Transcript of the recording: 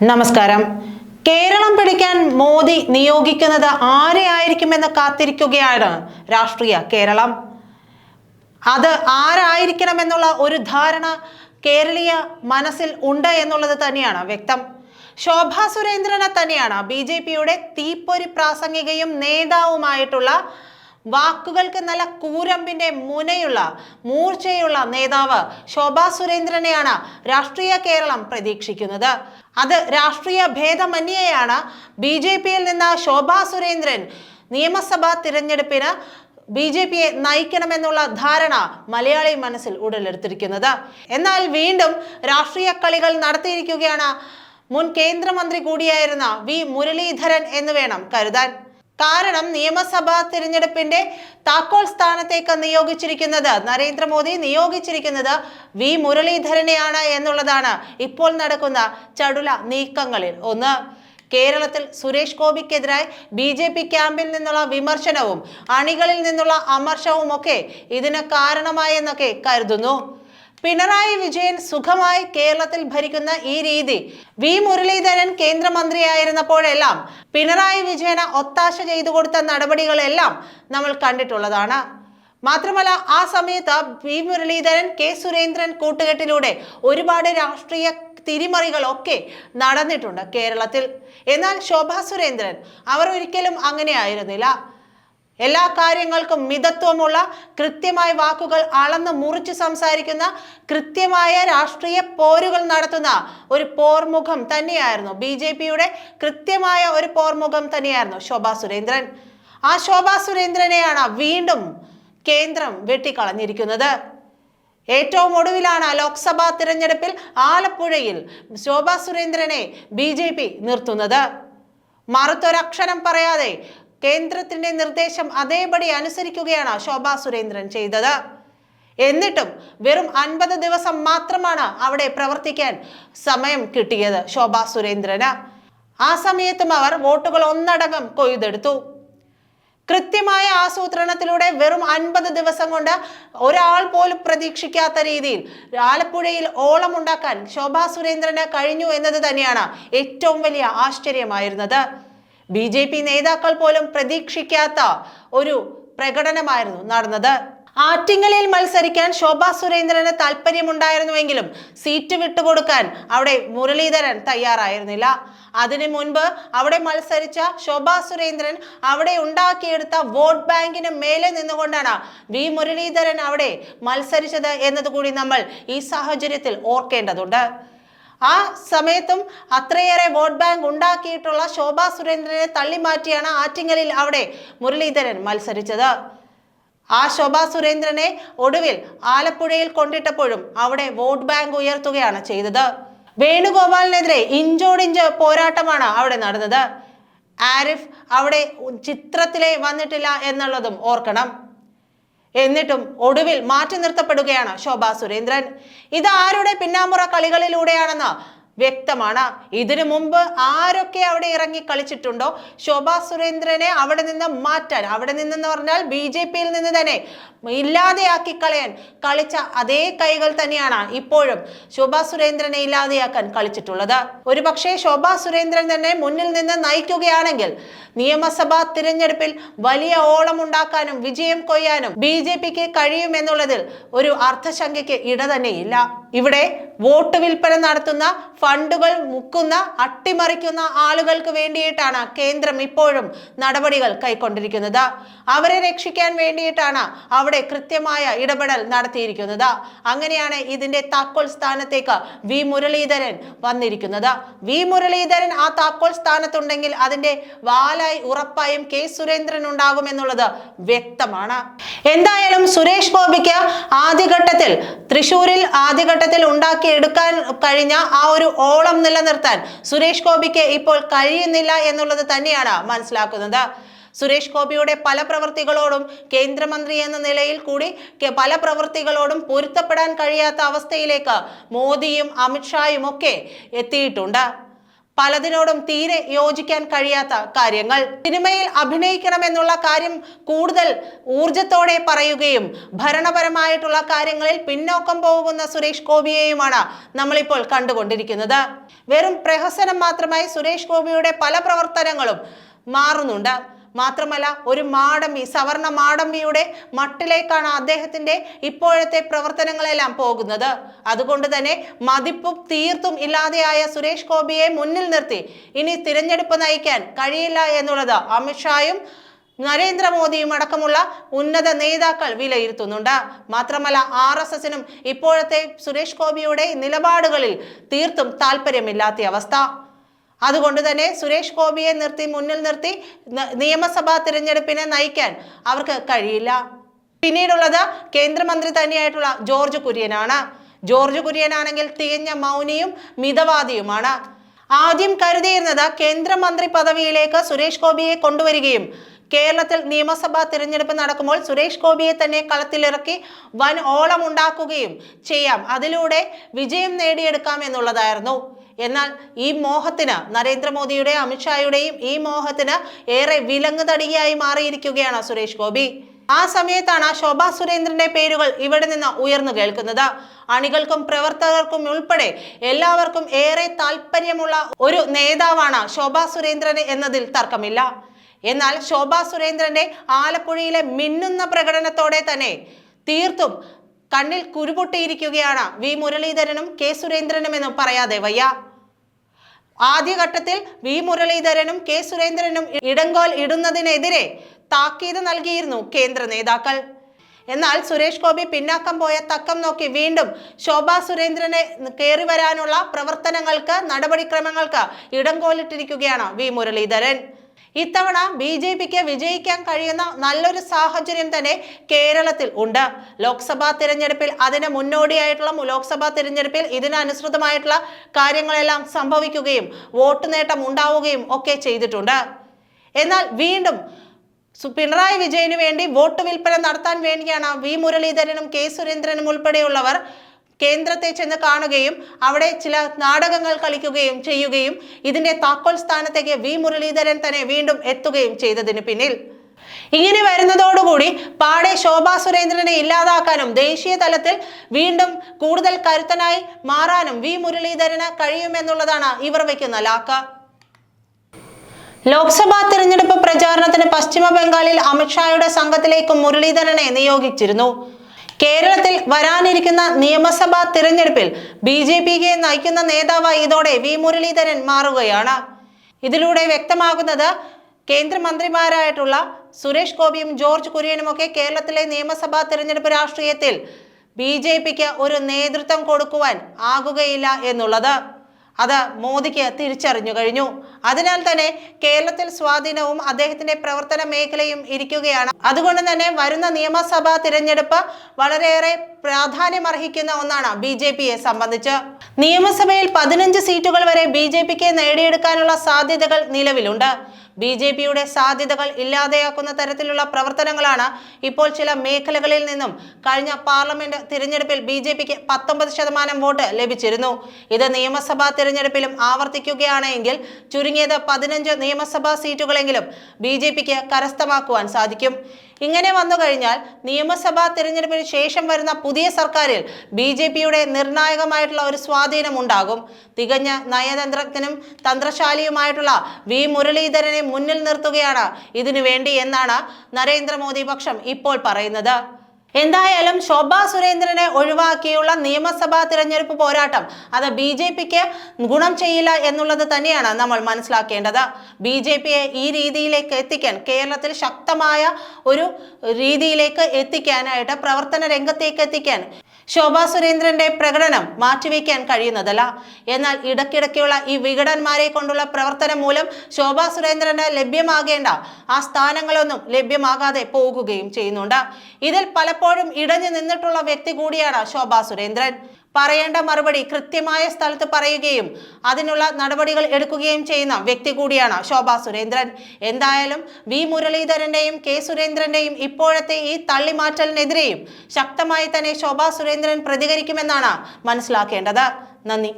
നമസ്കാരം. കേരളം പിടിക്കാൻ മോദി നിയോഗിക്കുന്നത് ആരെയായിരിക്കുമെന്ന് കാത്തിരിക്കുകയാണ് രാഷ്ട്രീയ കേരളം. അത് ആരായിരിക്കണം എന്നുള്ള ഒരു ധാരണ കേരളീയ മനസ്സിൽ ഉണ്ട് എന്നുള്ളത് തന്നെയാണ് വ്യക്തം. ശോഭാ സുരേന്ദ്രനെ തന്നെയാണ് ബി ജെ പിയുടെ തീപ്പൊരി പ്രാസംഗികയും നേതാവുമായിട്ടുള്ള വാക്കുകൾക്ക് നല്ല കൂരമ്പിന്റെ മുനയുള്ള മൂർച്ചയുള്ള നേതാവ് ശോഭാ സുരേന്ദ്രനെയാണ് രാഷ്ട്രീയ കേരളം പ്രതീക്ഷിക്കുന്നത്. അത് രാഷ്ട്രീയ ഭേദമന്യെയാണ് ബി ജെ പിയിൽ നിന്ന് ശോഭാ സുരേന്ദ്രൻ നിയമസഭാ തിരഞ്ഞെടുപ്പിന് ബി ജെ പിയെ നയിക്കണമെന്നുള്ള ധാരണ മലയാളി മനസ്സിൽ ഉടലെടുത്തിരിക്കുന്നത്. എന്നാൽ വീണ്ടും രാഷ്ട്രീയ കളികൾ നടത്തിയിരിക്കുകയാണ് മുൻ കേന്ദ്രമന്ത്രി കൂടിയായിരുന്ന വി മുരളീധരൻ എന്ന് വേണം കരുതാൻ. കാരണം നിയമസഭാ തിരഞ്ഞെടുപ്പിന്റെ താക്കോൽ സ്ഥാനത്തേക്ക് നിയോഗിച്ചിരിക്കുന്നത് നരേന്ദ്രമോദി നിയോഗിച്ചിരിക്കുന്നത് വി മുരളീധരനെയാണ് എന്നുള്ളതാണ് ഇപ്പോൾ നടക്കുന്ന ചടുല നീക്കങ്ങളിൽ. ഒന്ന് കേരളത്തിൽ സുരേഷ് ഗോപിക്കെതിരായി ബി ജെ പി ക്യാമ്പിൽ നിന്നുള്ള വിമർശനവും അണികളിൽ നിന്നുള്ള അമർഷവും ഒക്കെ ഇതിന് കാരണമായെന്നൊക്കെ കരുതുന്നു. പിണറായി വിജയൻ സുഖമായി കേരളത്തിൽ ഭരിക്കുന്ന ഈ രീതി വി മുരളീധരൻ കേന്ദ്രമന്ത്രിയായിരുന്നപ്പോഴെല്ലാം പിണറായി വിജയന് ഒത്താശ ചെയ്തു കൊടുത്ത നടപടികളെല്ലാം നമ്മൾ കണ്ടിട്ടുള്ളതാണ്. മാത്രമല്ല ആ സമയത്ത് വി മുരളീധരൻ കെ സുരേന്ദ്രൻ കൂട്ടുകെട്ടിലൂടെ ഒരുപാട് രാഷ്ട്രീയ തിരിമറികളൊക്കെ നടന്നിട്ടുണ്ട് കേരളത്തിൽ. എന്നാൽ ശോഭാ സുരേന്ദ്രൻ അവർ ഒരിക്കലും അങ്ങനെ ആയിരുന്നില്ല എല്ലാ കാര്യങ്ങൾക്കും മിതത്വമുള്ള കൃത്യമായ വാക്കുകൾ അളന്ന് മുറിച്ച് സംസാരിക്കുന്ന കൃത്യമായ രാഷ്ട്രീയ പോരുകൾ നടത്തുന്ന ഒരു പോർമുഖം തന്നെയായിരുന്നു. ബി ജെ പിയുടെ കൃത്യമായ ഒരു പോർമുഖം തന്നെയായിരുന്നു ശോഭാ സുരേന്ദ്രൻ. ആ ശോഭാ സുരേന്ദ്രനെയാണ് വീണ്ടും കേന്ദ്രം വെട്ടിക്കളഞ്ഞിരിക്കുന്നത്. ഏറ്റവും ഒടുവിലാണ് ലോക്സഭാ തിരഞ്ഞെടുപ്പിൽ ആലപ്പുഴയിൽ ശോഭാ സുരേന്ദ്രനെ ബി നിർത്തുന്നത്. മറുത്തൊരക്ഷരം പറയാതെ കേന്ദ്രത്തിന്റെ നിർദ്ദേശം അതേപടി അനുസരിക്കുകയാണ് ശോഭാ സുരേന്ദ്രൻ ചെയ്തത്. എന്നിട്ടും വെറും അൻപത് ദിവസം മാത്രമാണ് അവിടെ പ്രവർത്തിക്കാൻ സമയം കിട്ടിയത് ശോഭാ സുരേന്ദ്രന്. ആ സമയത്തും അവർ വോട്ടുകൾ ഒന്നടങ്കം കൊയ്തെടുത്തു. കൃത്യമായ ആസൂത്രണത്തിലൂടെ വെറും അൻപത് ദിവസം കൊണ്ട് ഒരാൾ പോലും പ്രതീക്ഷിക്കാത്ത രീതിയിൽ ആലപ്പുഴയിൽ ഓളം ഉണ്ടാക്കാൻ ശോഭാ സുരേന്ദ്രന് കഴിഞ്ഞു എന്നത് തന്നെയാണ് ഏറ്റവും വലിയ ആശ്ചര്യമായിരുന്നത്. ബി ജെ പി നേതാക്കൾ പോലും പ്രതീക്ഷിക്കാത്ത ഒരു പ്രകടനമായിരുന്നു നടന്നത്. ആറ്റിങ്ങലിൽ മത്സരിക്കാൻ ശോഭാ സുരേന്ദ്രന് താല്പര്യമുണ്ടായിരുന്നുവെങ്കിലും സീറ്റ് വിട്ടുകൊടുക്കാൻ അവിടെ മുരളീധരൻ തയ്യാറായിരുന്നില്ല. അതിനു മുൻപ് അവിടെ മത്സരിച്ച ശോഭാ സുരേന്ദ്രൻ അവിടെ ഉണ്ടാക്കിയെടുത്ത വോട്ട് ബാങ്കിന് മേലെ നിന്നുകൊണ്ടാണ് വി മുരളീധരൻ അവിടെ മത്സരിച്ചത് എന്നതുകൂടി നമ്മൾ ഈ സാഹചര്യത്തിൽ ഓർക്കേണ്ടതുണ്ട്. ആ സമയത്തും അത്രയേറെ വോട്ട് ബാങ്ക് ഉണ്ടാക്കിയിട്ടുള്ള ശോഭാ സുരേന്ദ്രനെ തള്ളിമാറ്റിയാണ് ആറ്റിങ്ങലിൽ അവിടെ മുരളീധരൻ മത്സരിച്ചത്. ആ ശോഭാ സുരേന്ദ്രനെ ഒടുവിൽ ആലപ്പുഴയിൽ കൊണ്ടിട്ടപ്പോഴും അവിടെ വോട്ട് ബാങ്ക് ഉയർത്തുകയാണ് ചെയ്തത്. വേണുഗോപാലിനെതിരെ ഇഞ്ചോടിഞ്ച് പോരാട്ടമാണ് അവിടെ നടന്നത്. ആരിഫ് അവിടെ ചിത്രത്തിലെ വന്നിട്ടില്ല എന്നുള്ളതും ഓർക്കണം. എന്നിട്ടും ഒടുവിൽ മാറ്റി നിർത്തപ്പെടുകയാണ് ശോഭാ സുരേന്ദ്രൻ. ഇത് ആരുടെ പിന്നാമ്പുറ കളികളിലൂടെയാണെന്ന് വ്യക്തമാണ്. ഇതിനു മുമ്പ് ആരൊക്കെ അവിടെ ഇറങ്ങി കളിച്ചിട്ടുണ്ടോ? ശോഭാ സുരേന്ദ്രനെ അവിടെ നിന്ന് മാറ്റാൻ അവിടെ നിന്നെന്ന് പറഞ്ഞാൽ ബി ജെ പിയിൽ നിന്ന് തന്നെ ഇല്ലാതെയാക്കി കളയാൻ കളിച്ച അതേ കൈകൾ തന്നെയാണ് ഇപ്പോഴും ശോഭാ സുരേന്ദ്രനെ ഇല്ലാതെയാക്കാൻ കളിച്ചിട്ടുള്ളത്. ഒരുപക്ഷെ ശോഭാ സുരേന്ദ്രൻ തന്നെ മുന്നിൽ നിന്ന് നയിക്കുകയാണെങ്കിൽ നിയമസഭാ തിരഞ്ഞെടുപ്പിൽ വലിയ ഓളം ഉണ്ടാക്കാനും വിജയം കൊയ്യാനും ബി ജെ പിക്ക് കഴിയുമെന്നുള്ളതിൽ ഒരു അർത്ഥശങ്കയ്ക്ക് ഇട തന്നെയില്ല ഇവിടെ വോട്ട് വിൽപ്പന നടത്തുന്ന ഫണ്ടുകൾ മുക്കുന്ന അട്ടിമറിക്കുന്ന ആളുകൾക്ക് വേണ്ടിയിട്ടാണ് കേന്ദ്രം ഇപ്പോഴും നടപടികൾ കൈക്കൊണ്ടിരിക്കുന്നത്. അവരെ രക്ഷിക്കാൻ വേണ്ടിയിട്ടാണ് അവിടെ കൃത്യമായ ഇടപെടൽ നടത്തിയിരിക്കുന്നത്. അങ്ങനെയാണ് ഇതിന്റെ താക്കോൽ സ്ഥാനത്തേക്ക് വി മുരളീധരൻ വന്നിരിക്കുന്നത്. വി മുരളീധരൻ ആ താക്കോൽ സ്ഥാനത്തുണ്ടെങ്കിൽ അതിന്റെ വാലായി ഉറപ്പായും കെ സുരേന്ദ്രൻ ഉണ്ടാകും എന്നുള്ളത് വ്യക്തമാണ്. എന്തായാലും സുരേഷ് ഗോപിക്ക് ആദ്യഘട്ടത്തിൽ തൃശൂരിൽ ആദ്യഘട്ടത്തിൽ ഉണ്ടാക്കിയെടുക്കാൻ കഴിഞ്ഞ ആ ഒരു ഓളം നിലനിർത്താൻ സുരേഷ് ഗോപിക്ക് ഇപ്പോൾ കഴിയുന്നില്ല എന്നുള്ളത് തന്നെയാണ് മനസ്സിലാക്കുന്നത്. സുരേഷ് ഗോപിയുടെ പല പ്രവൃത്തികളോടും കേന്ദ്രമന്ത്രി എന്ന നിലയിൽ കൂടി പല പ്രവൃത്തികളോടും പൊരുത്തപ്പെടാൻ കഴിയാത്ത അവസ്ഥയിലേക്ക് മോദിയും അമിത്ഷായും ഒക്കെ എത്തിയിട്ടുണ്ട്. പലതിനോടും തീരെ യോജിക്കാൻ കഴിയാത്ത കാര്യങ്ങൾ. സിനിമയിൽ അഭിനയിക്കണമെന്നുള്ള കാര്യം കൂടുതൽ ഊർജത്തോടെ പറയുകയും ഭരണപരമായിട്ടുള്ള കാര്യങ്ങളിൽ പിന്നോക്കം പോകുന്ന സുരേഷ് ഗോപിയെയുമാണ് നമ്മളിപ്പോൾ കണ്ടുകൊണ്ടിരിക്കുന്നത്. വെറും പ്രഹസനം മാത്രമായി സുരേഷ് ഗോപിയുടെ പല പ്രവർത്തനങ്ങളും മാറുന്നുണ്ട്. മാത്രമല്ല ഒരു മാടമ്പി സവർണ മാടമ്പിയുടെ മട്ടിലേക്കാണ് അദ്ദേഹത്തിന്റെ ഇപ്പോഴത്തെ പ്രവർത്തനങ്ങളെല്ലാം പോകുന്നത്. അതുകൊണ്ട് തന്നെ മതിപ്പും തീർത്തും ഇല്ലാതെയായ സുരേഷ് ഗോപിയെ മുന്നിൽ നിർത്തി ഇനി തിരഞ്ഞെടുപ്പ് നയിക്കാൻ കഴിയില്ല എന്നുള്ളത് അമിത്ഷായും നരേന്ദ്രമോദിയും അടക്കമുള്ള ഉന്നത നേതാക്കൾ വിലയിരുത്തുന്നുണ്ട്. മാത്രമല്ല ആർ എസ് എസിനും ഇപ്പോഴത്തെ സുരേഷ് ഗോപിയുടെ നിലപാടുകളിൽ തീർത്തും താല്പര്യമില്ലാത്ത അവസ്ഥ. അതുകൊണ്ട് തന്നെ സുരേഷ് ഗോപിയെ നിർത്തി മുന്നിൽ നിർത്തി നിയമസഭാ തിരഞ്ഞെടുപ്പിനെ നയിക്കാൻ അവർക്ക് കഴിയില്ല. പിന്നീടുള്ളത് കേന്ദ്രമന്ത്രി തന്നെയായിട്ടുള്ള ജോർജ് കുര്യനാണ്. ജോർജ് കുര്യനാണെങ്കിൽ തികഞ്ഞ മൗനിയും മിതവാദിയുമാണ്. ആദ്യം കരുതിയിരുന്നത് കേന്ദ്രമന്ത്രി പദവിയിലേക്ക് സുരേഷ് ഗോപിയെ കൊണ്ടുവരികയും കേരളത്തിൽ നിയമസഭാ തിരഞ്ഞെടുപ്പ് നടക്കുമ്പോൾ സുരേഷ് ഗോപിയെ തന്നെ കളത്തിലിറക്കി വൻ ഓളം ഉണ്ടാക്കുകയും ചെയ്യാം. അതിലൂടെ വിജയം നേടിയെടുക്കാം എന്നുള്ളതായിരുന്നു. എന്നാൽ ഈ മോഹത്തിന് നരേന്ദ്രമോദിയുടെ അമിത്ഷായുടെയും ഈ മോഹത്തിന് ഏറെ വിലങ്ങ് തടിയായി മാറിയിരിക്കുകയാണ് സുരേഷ് ഗോപി. ആ സമയത്താണ് ശോഭാ സുരേന്ദ്രന്റെ പേരുകൾ ഇവിടെ നിന്ന് ഉയർന്നു കേൾക്കുന്നത്. അണികൾക്കും പ്രവർത്തകർക്കും ഉൾപ്പെടെ എല്ലാവർക്കും ഏറെ താല്പര്യമുള്ള ഒരു നേതാവാണ് ശോഭാ സുരേന്ദ്രൻ എന്നതിൽ തർക്കമില്ല. എന്നാൽ ശോഭാ സുരേന്ദ്രന്റെ ആലപ്പുഴയിലെ മിന്നുന്ന പ്രകടനത്തോടെ തന്നെ തീർത്തും കണ്ണിൽ കുരുപൊട്ടിയിരിക്കുകയാണ് വി മുരളീധരനും കെ സുരേന്ദ്രനും എന്നും പറയാതെ വയ്യ. ആദ്യഘട്ടത്തിൽ വി മുരളീധരനും കെ സുരേന്ദ്രനും ഇടങ്കോൽ ഇടുന്നതിനെതിരെ താക്കീത് നൽകിയിരുന്നു കേന്ദ്ര നേതാക്കൾ. എന്നാൽ സുരേഷ് ഗോപി പിന്നാക്കം പോയ തക്കം നോക്കി വീണ്ടും ശോഭാ സുരേന്ദ്രനെ കയറി വരാനുള്ള പ്രവർത്തനങ്ങൾക്ക് നടപടിക്രമങ്ങൾക്ക് ഇടങ്കോലിട്ടിരിക്കുകയാണ് വി മുരളീധരൻ. ഇത്തവണ ബി ജെ പിക്ക് വിജയിക്കാൻ കഴിയുന്ന നല്ലൊരു സാഹചര്യം തന്നെ കേരളത്തിൽ ഉണ്ട്. ലോക്സഭാ തിരഞ്ഞെടുപ്പിൽ അതിന് മുന്നോടിയായിട്ടുള്ള ലോക്സഭാ തിരഞ്ഞെടുപ്പിൽ ഇതിനനുസൃതമായിട്ടുള്ള കാര്യങ്ങളെല്ലാം സംഭവിക്കുകയും വോട്ട് നേട്ടം ഉണ്ടാവുകയും ഒക്കെ ചെയ്തിട്ടുണ്ട്. എന്നാൽ വീണ്ടും പിണറായി വിജയന് വേണ്ടി വോട്ട് വിൽപ്പന നടത്താൻ വേണ്ടിയാണ് വി മുരളീധരനും കെ സുരേന്ദ്രനും ഉൾപ്പെടെയുള്ളവർ കേന്ദ്രത്തെ ചെന്ന് കാണുകയും അവിടെ ചില നാടകങ്ങൾ കളിക്കുകയും ചെയ്യുകയും ഇതിന്റെ താക്കോൽ സ്ഥാനത്തേക്ക് വി മുരളീധരൻ തന്നെ വീണ്ടും എത്തുകയും ചെയ്തതിന് പിന്നിൽ. ഇങ്ങനെ വരുന്നതോടുകൂടി പാടെ ശോഭാ സുരേന്ദ്രനെ ഇല്ലാതാക്കാനും ദേശീയ തലത്തിൽ വീണ്ടും കൂടുതൽ കരുത്തനായി മാറാനും വി മുരളീധരന് കഴിയുമെന്നുള്ളതാണ് ഇവർ വയ്ക്കുന്ന ലാക്ക. ലോക്സഭാ തിരഞ്ഞെടുപ്പ് പ്രചാരണത്തിന് പശ്ചിമ ബംഗാളിൽ അമിത്ഷായുടെ സംഘത്തിലേക്കും മുരളീധരനെ നിയോഗിച്ചിരുന്നു. കേരളത്തിൽ വരാനിരിക്കുന്ന നിയമസഭാ തിരഞ്ഞെടുപ്പിൽ ബി ജെ പിക്ക് നയിക്കുന്ന നേതാവായി ഇതോടെ വി മുരളീധരൻ മാറുകയാണ്. ഇതിലൂടെ വ്യക്തമാകുന്നത് കേന്ദ്രമന്ത്രിമാരായിട്ടുള്ള സുരേഷ് ഗോപിയും ജോർജ് കുര്യനും ഒക്കെ കേരളത്തിലെ നിയമസഭാ തിരഞ്ഞെടുപ്പ് രാഷ്ട്രീയത്തിൽ ബി ജെ പിക്ക് ഒരു നേതൃത്വം കൊടുക്കുവാൻ ആകുകയില്ല എന്നുള്ളത്. അത് മോദിക്ക് തിരിച്ചറിഞ്ഞു കഴിഞ്ഞു. അതിനാൽ തന്നെ കേരളത്തിൽ സ്വാധീനവും അദ്ദേഹത്തിന്റെ പ്രവർത്തന മേഖലയും ഇരിക്കുകയാണ്. അതുകൊണ്ട് തന്നെ വരുന്ന നിയമസഭാ തിരഞ്ഞെടുപ്പ് വളരെയേറെ പ്രാധാന്യമർഹിക്കുന്ന ഒന്നാണ് ബി ജെ പിയെ സംബന്ധിച്ച്. നിയമസഭയിൽ പതിനഞ്ച് സീറ്റുകൾ വരെ ബി ജെ പിക്ക് നേടിയെടുക്കാനുള്ള സാധ്യതകൾ നിലവിലുണ്ട്. ബി ജെ പിയുടെ സാധ്യതകൾ ഇല്ലാതെയാക്കുന്ന തരത്തിലുള്ള പ്രവർത്തനങ്ങളാണ് ഇപ്പോൾ ചില മേഖലകളിൽ നിന്നും കഴിഞ്ഞ പാർലമെന്റ് തിരഞ്ഞെടുപ്പിൽ ബി ജെ പിക്ക് പത്തൊമ്പത് ശതമാനം വോട്ട് ലഭിച്ചിരുന്നു. ഇത് നിയമസഭാ തിരഞ്ഞെടുപ്പിലും ആവർത്തിക്കുകയാണെങ്കിൽ ചുരുങ്ങിയത് പതിനഞ്ച് നിയമസഭാ സീറ്റുകളെങ്കിലും ബി ജെ പിക്ക് കരസ്ഥമാക്കുവാൻ സാധിക്കും. ഇങ്ങനെ വന്നു കഴിഞ്ഞാൽ നിയമസഭാ തിരഞ്ഞെടുപ്പിന് ശേഷം വരുന്ന പുതിയ സർക്കാരിൽ ബി ജെ പിയുടെ നിർണായകമായിട്ടുള്ള ഒരു സ്വാധീനം ഉണ്ടാകും. തികഞ്ഞ നയതന്ത്രജ്ഞനും തന്ത്രശാലിയുമായിട്ടുള്ള വി മുരളീധരനെ മുന്നിൽ നിർത്തുകയാണ് ഇതിനു വേണ്ടി എന്നാണ് നരേന്ദ്രമോദി പക്ഷം ഇപ്പോൾ പറയുന്നത്. എന്തായാലും ശോഭാ സുരേന്ദ്രനെ ഒഴിവാക്കിയുള്ള നിയമസഭാ തിരഞ്ഞെടുപ്പ് പോരാട്ടം അത് ബി ജെ പിക്ക് ഗുണം ചെയ്യില്ല എന്നുള്ളത് തന്നെയാണ് നമ്മൾ മനസ്സിലാക്കേണ്ടത്. ബി ജെ പിയെ ഈ രീതിയിലേക്ക് എത്തിക്കാൻ കേരളത്തിൽ ശക്തമായ ഒരു രീതിയിലേക്ക് എത്തിക്കാനായിട്ട് പ്രവർത്തന രംഗത്തേക്ക് എത്തിക്കാൻ ശോഭാ സുരേന്ദ്രന്റെ പ്രകടനം മാറ്റിവെക്കാൻ കഴിയുന്നതല്ല. എന്നാൽ ഇടയ്ക്കിടയ്ക്കുള്ള ഈ വിഘടന്മാരെ കൊണ്ടുള്ള പ്രവർത്തനം മൂലം ശോഭാ സുരേന്ദ്രന് ലഭ്യമാകേണ്ട ആ സ്ഥാനങ്ങളൊന്നും ലഭ്യമാകാതെ പോകുകയും ചെയ്യുന്നുണ്ട്. ഇതിൽ പലപ്പോഴും ഇടഞ്ഞു നിന്നിട്ടുള്ള വ്യക്തി കൂടിയാണ് ശോഭാ സുരേന്ദ്രൻ. പറയേണ്ട മറുപടി കൃത്യമായ സ്ഥലത്ത് പറയുകയും അതിനുള്ള നടപടികൾ എടുക്കുകയും ചെയ്യുന്ന വ്യക്തി കൂടിയാണ് ശോഭ സുരേന്ദ്രൻ. എന്തായാലും വി മുരളീധരന്റെയും കെ സുരേന്ദ്രന്റെയും ഇപ്പോഴത്തെ ഈ തള്ളിമാറ്റലിനെതിരെയും ശക്തമായി തന്നെ ശോഭ സുരേന്ദ്രൻ പ്രതികരിക്കുമെന്നാണ് മനസ്സിലാക്കേണ്ടത്. നന്ദി.